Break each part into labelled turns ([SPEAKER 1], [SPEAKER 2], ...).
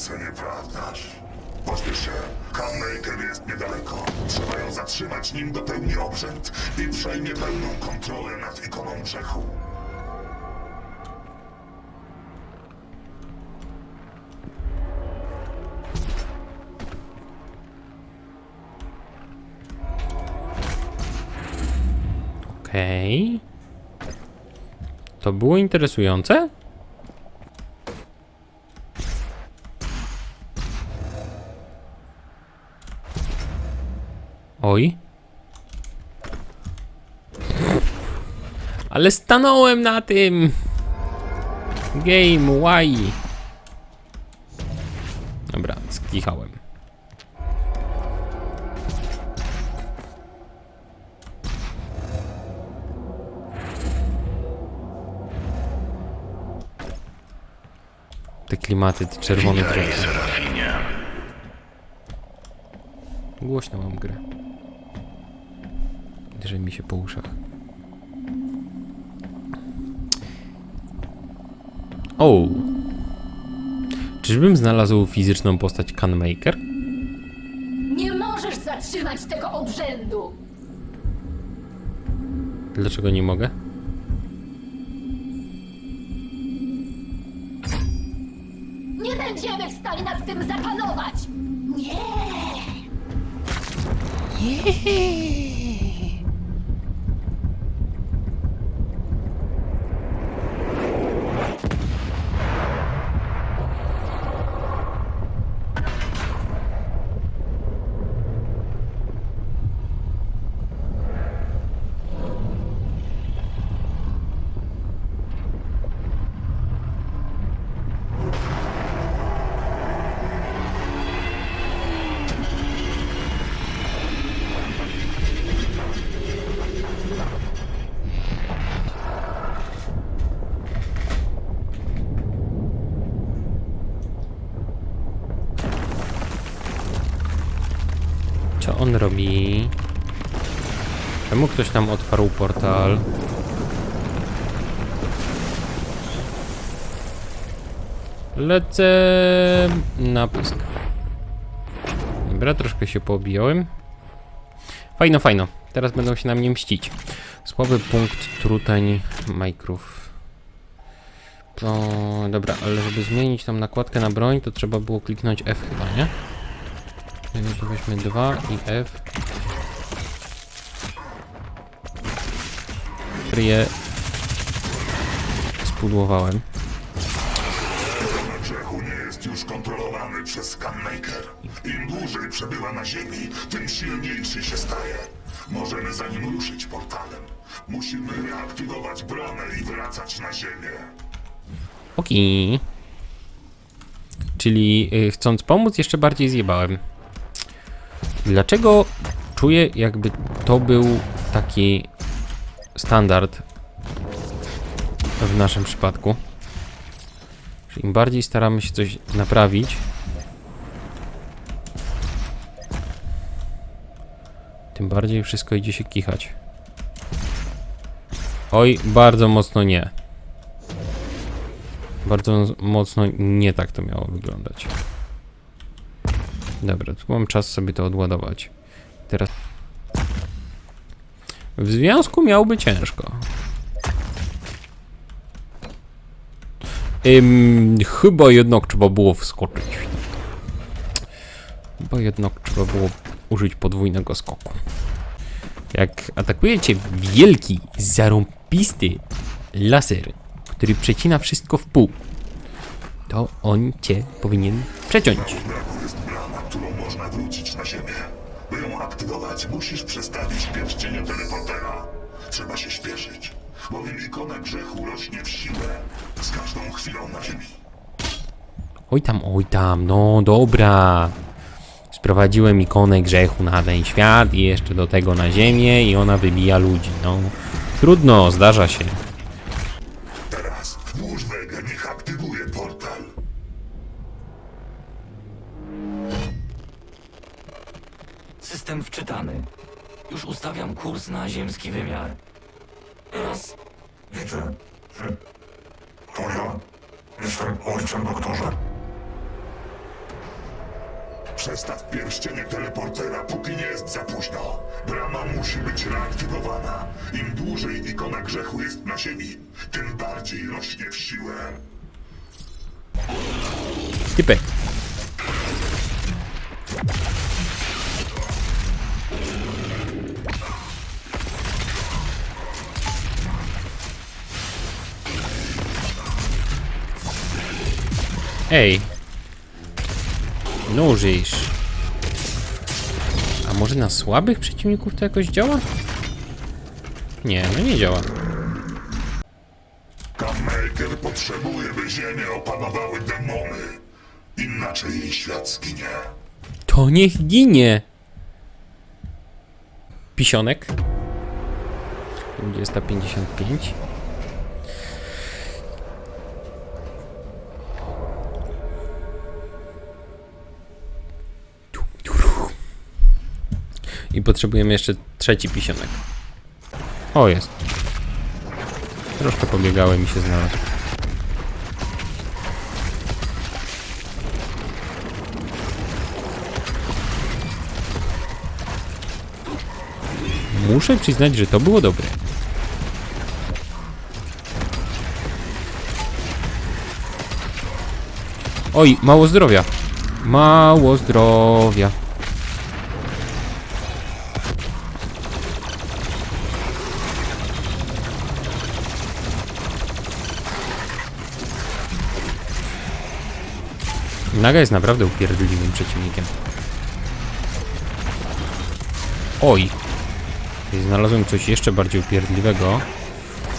[SPEAKER 1] Imponujące, nieprawdaż? Pośpiesz się, jest niedaleko. Trzeba ją zatrzymać, nim dopełni obrzęd i przejmie pełną kontrolę nad ikoną grzechu.
[SPEAKER 2] Okej. To było interesujące? Oj. Ale stanąłem na tym! Game, why? Dobra, skichałem. Te klimaty, te czerwone.
[SPEAKER 3] Serafinie.
[SPEAKER 2] Głośno mam grę. Drze mi się po uszach. O! Czyżbym znalazł fizyczną postać Canmaker?
[SPEAKER 4] Nie możesz zatrzymać tego obrzędu!
[SPEAKER 2] Dlaczego nie mogę?
[SPEAKER 4] Nie będziemy w stanie nad tym zapanować! Nie!
[SPEAKER 2] Co on robi? Czemu ktoś tam otwarł portal? Lecę na pysk. Dobra, troszkę się poobijałem. Fajno, fajno. Teraz będą się na mnie mścić. Słaby punkt trutań majkrów. To dobra, ale żeby zmienić tą nakładkę na broń, to trzeba było kliknąć F chyba, nie? No to weźmy 2 i F. Kryję. Spudłowałem.
[SPEAKER 1] Grzechu nie jest już kontrolowany przez Gunmaker. Im dłużej przebywa na ziemi, tym silniejszy się staje. Możemy za nim ruszyć portalem. Musimy reaktywować bramę i wracać na ziemię.
[SPEAKER 2] Oki. Czyli y, chcąc pomóc, jeszcze bardziej zjebałem. Dlaczego czuję, jakby to był taki standard w naszym przypadku? Im bardziej staramy się coś naprawić, tym bardziej wszystko idzie się kichać. Oj, bardzo mocno nie. Bardzo mocno nie tak to miało wyglądać. Dobra, tu mam czas sobie to odładować. Teraz. W związku miałby ciężko. Ym, chyba jednak trzeba było wskoczyć. Chyba jednak trzeba było użyć podwójnego skoku. Jak atakuje cię wielki, zarąbisty laser, który przecina wszystko w pół, to on cię powinien przeciąć.
[SPEAKER 1] Wrócić na ziemię. By ją aktywować, musisz przestawić pierścienie teleportera. Trzeba się śpieszyć, bowiem ikona grzechu rośnie w siłę z każdą chwilą na ziemi.
[SPEAKER 2] Oj tam, oj tam, no dobra. Sprowadziłem ikonę grzechu na ten świat i jeszcze do tego na ziemię i ona wybija ludzi, no. Trudno, zdarza się.
[SPEAKER 3] Już ustawiam kurs na ziemski wymiar. Teraz
[SPEAKER 1] Widzę, że to ja jestem ojcem doktorze. Przestaw pierścienie teleportera, póki nie jest za późno. Brama musi być reaktywowana. Im dłużej ikona grzechu jest na ziemi, tym bardziej rośnie w siłę.
[SPEAKER 2] Typek. Ej. Nożysz. A może na słabych przeciwników to jakoś działa? Nie, no nie działa.
[SPEAKER 1] Potrzebuje, by ziemię opanowały demony. Inaczej jej świat zginie.
[SPEAKER 2] To niech ginie! Pisionek. 2055. I potrzebujemy jeszcze trzeci pisionek. O, jest. Troszkę pobiegałem i się znalazł. Muszę przyznać, że to było dobre. Oj, mało zdrowia. Mało zdrowia. Naga jest naprawdę upierdliwym przeciwnikiem. Oj, znalazłem coś jeszcze bardziej upierdliwego.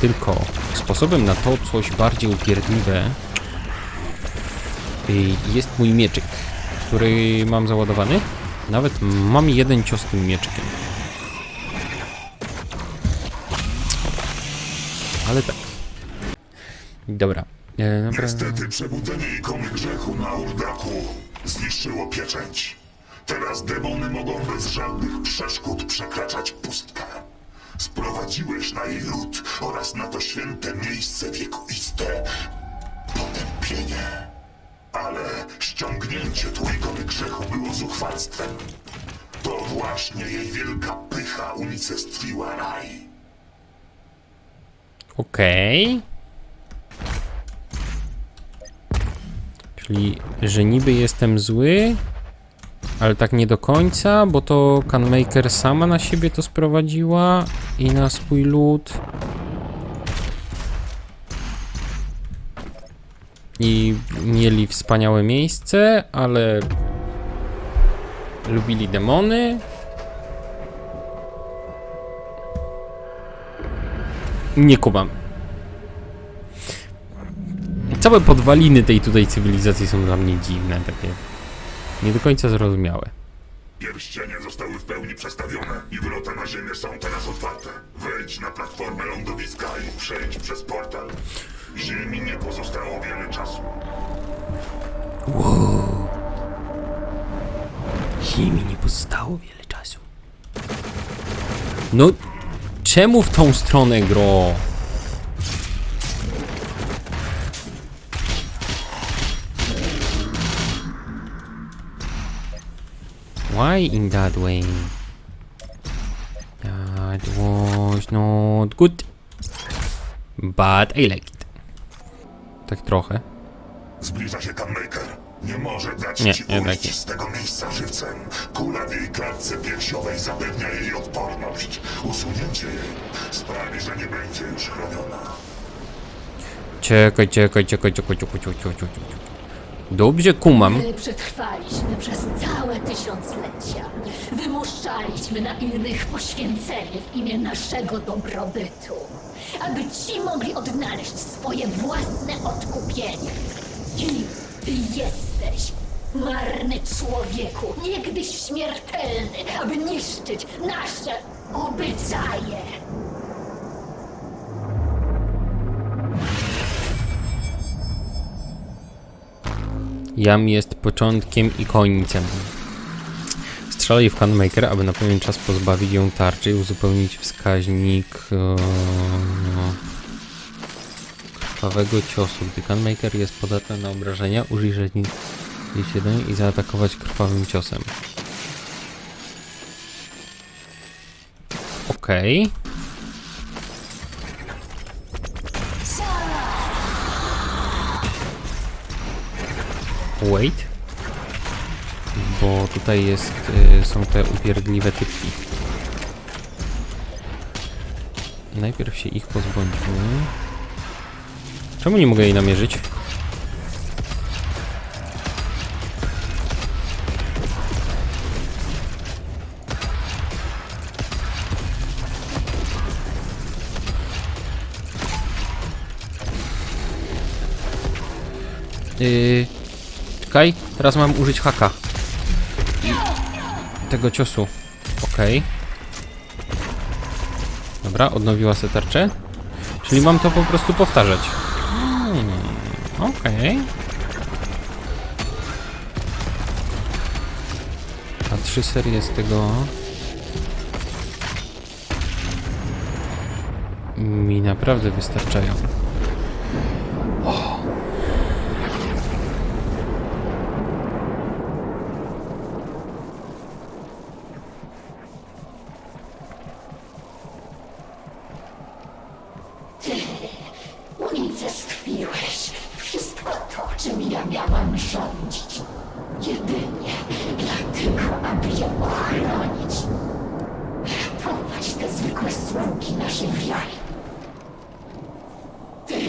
[SPEAKER 2] Tylko sposobem na to coś bardziej upierdliwe y, jest mój mieczyk, który mam załadowany. Nawet mam jeden cios tym mieczykiem. Ale tak. Dobra. E, dobra.
[SPEAKER 1] Niestety przebudzenie ikony grzechu na Urdaku zniszczyło pieczęć. Teraz demony mogą bez żadnych przeszkód przekraczać pustkę. Sprowadziłeś na jej lud oraz na to święte miejsce wiekuiste potępienie. Ale ściągnięcie tu ikony grzechu było zuchwalstwem. To właśnie jej wielka pycha unicestwiła raj.
[SPEAKER 2] Okej. Czyli, że niby jestem zły, ale tak nie do końca, bo to Canmaker sama na siebie to sprowadziła i na swój lud. I mieli wspaniałe miejsce, ale lubili demony. Nie kumam. Całe podwaliny tej tutaj cywilizacji są dla mnie dziwne, takie nie do końca zrozumiałe.
[SPEAKER 1] Pierścienie zostały w pełni przestawione i wrota na ziemię są teraz otwarte. Wejdź na platformę lądowiska i przejdź przez portal. Ziemi nie pozostało wiele czasu.
[SPEAKER 2] Ziemi nie pozostało wiele czasu. No, czemu w tą stronę gro? Why in that way? That was not good. But I like it. Tak trochę.
[SPEAKER 1] Zbliża się Gunmaker. Nie może dać
[SPEAKER 2] Nie,
[SPEAKER 1] ci
[SPEAKER 2] nie.
[SPEAKER 1] z tego miejsca żywcem. Kula w jej klatce piersiowej zapewnia jej odporność. Usunięcie jej sprawi, że nie będzie już chroniona.
[SPEAKER 2] Czekaj, czekaj, czekaj, czekaj, czekaj, czekaj, czekaj, czekaj. Dobrze kumam.
[SPEAKER 4] My przetrwaliśmy przez całe tysiąclecia. Wymuszaliśmy na innych poświęcenie w imię naszego dobrobytu, aby ci mogli odnaleźć swoje własne odkupienie. Kim ty jesteś? Marny człowieku, niegdyś śmiertelny, aby niszczyć nasze obyczaje.
[SPEAKER 2] Jam jest początkiem i końcem. Strzelaj w Handmaker, aby na pewien czas pozbawić ją tarczy i uzupełnić wskaźnik e, no, krwawego ciosu. Gdy Handmaker jest podatny na obrażenia, użyj rzeźni... Iść jeden i zaatakować krwawym ciosem. Okej. Wait. Bo tutaj jest, y, są te upierdliwe typki. Najpierw się ich pozbądźmy. Czemu nie mogę jej namierzyć? Yy, czekaj, teraz mam użyć haka. Tego ciosu. Okej. Dobra, odnowiła se tarczę. Czyli mam to po prostu powtarzać. Hmm. A trzy serie z tego... Mi naprawdę wystarczają.
[SPEAKER 5] Rządzić. Jedynie dlatego, aby je ochronić. Prowadź te zwykłe sługi naszej wiary. Ty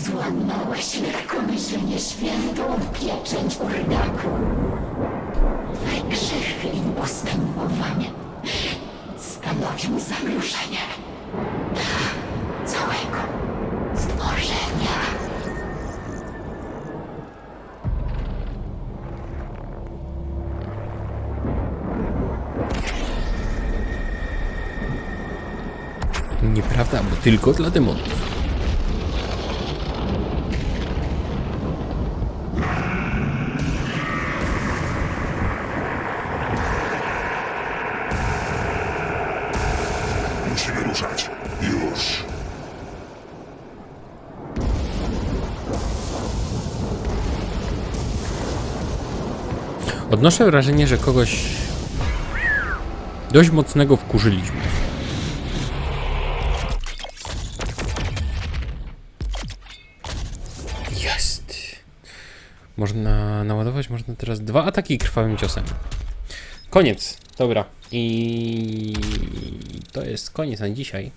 [SPEAKER 5] złamałeś lekkomyślnie świętą pieczęć Urdaku. Twe grzechy i postępowanie stanowią zagrożenie
[SPEAKER 2] Nieprawda, bo tylko dla demonów.
[SPEAKER 1] Musimy ruszać. Już.
[SPEAKER 2] Odnoszę wrażenie, że kogoś dość mocnego wkurzyliśmy. Można naładować, można teraz dwa ataki krwawym ciosem. Koniec. Dobra. I to jest koniec na dzisiaj.